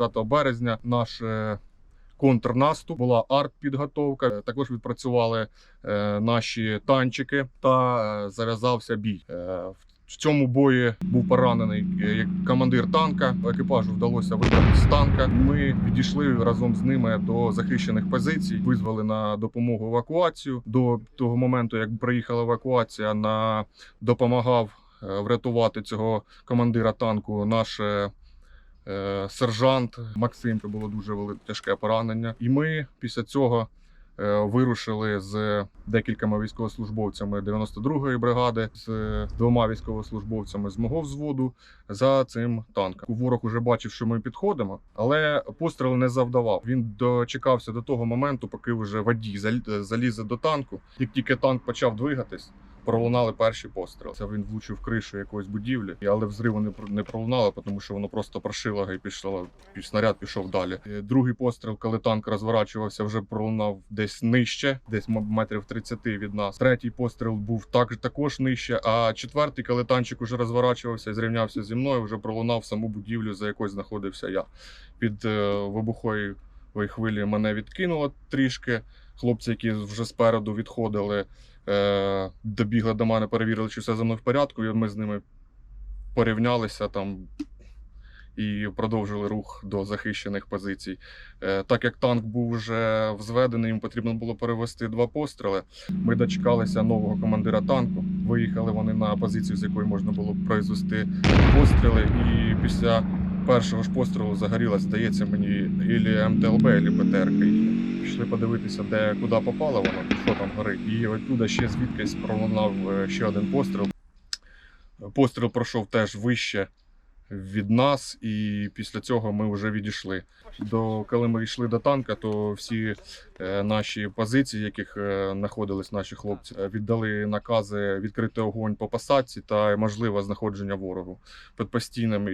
25 березня наш е, контрнаступ була артпідготовка. Також відпрацювали е, наші танчики та е, зав'язався бій. Е, в цьому бої був поранений е, командир танка. Екіпажу вдалося вибрати з танка. Ми відійшли разом з ними до захищених позицій, визвали на допомогу евакуацію. До того моменту, як приїхала евакуація, на допомагав е, врятувати цього командира танку наш е, е, сержант Максим. Це було дуже тяжке поранення. І ми після цього е, вирушили з декількома військовослужбовцями 92-ї бригади, з двома військовослужбовцями з мого взводу за цим танком. Ворог уже бачив, що ми підходимо, але постріл не завдавав. Він дочекався до того моменту, поки вже водій залізе до танку. Як тільки танк почав двигатись. Пролунали перші постріли. Це він влучив кришу якоїсь будівлі, але взриву не, не пролунало, тому що воно просто прошило і пішло, снаряд пішов далі. Е, Другий постріл, коли танк розворачувався, вже пролунав десь нижче, десь метрів 30 від нас. Третій постріл був так, також нижче. А четвертий, коли танчик уже розворачувався зрівнявся зі мною, вже пролунав саму будівлю, за якою знаходився я. Під е, вибухової хвилі мене відкинуло трішки. Хлопці, які вже спереду відходили, е, добігли до мене, перевірили, чи все за мною в порядку, і ми з ними порівнялися там і продовжили рух до захищених позицій. Е, так як танк був вже взведений, їм потрібно було перевести два постріли. Ми дочекалися нового командира танку. Виїхали вони на позицію, з якої можна було произвести постріли. І після першого ж пострілу загорілась, здається, мені ілі МТЛБ, ілі ПТРК. Пішли подивитися, де куди попало воно, що там горить. І оттуда ще звідкись пролунав е, ще один постріл. Постріл пройшов теж вище від нас, і після цього ми вже відійшли. До коли ми йшли до танка, то всі е, наші позиції, в яких е, знаходились наші хлопці, віддали накази відкрити огонь по посадці та можливе знаходження ворогу під постійним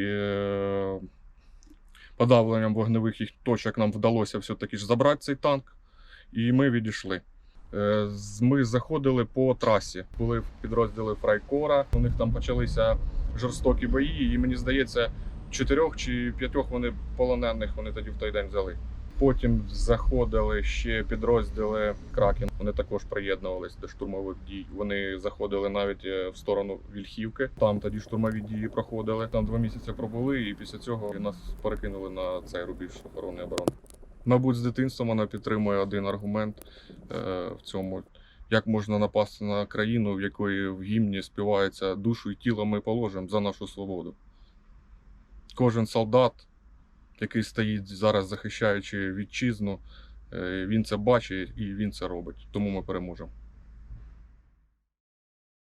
подавленням вогневих їх точок. Нам вдалося все-таки ж забрати цей танк, і ми відійшли. Е, Ми заходили по трасі. Були підрозділи Фрайкора. У них там почалися жорстокі бої, і мені здається, чотирьох чи п'ятьох вони полонених вони тоді в той день взяли. Потім заходили ще підрозділи Кракен. Вони також приєднувались до штурмових дій. Вони заходили навіть е, в сторону Вільхівки. Там тоді штурмові дії проходили. Там два місяці пробули, і після цього нас перекинули на цей рубіж охорони оборони. Мабуть, з дитинства вона підтримує один аргумент е, в цьому. Як можна напасти на країну, в якої в гімні співається душу і тіло ми положимо за нашу свободу. Кожен солдат, який стоїть зараз захищаючи вітчизну, е, він це бачить і він це робить. Тому ми переможемо.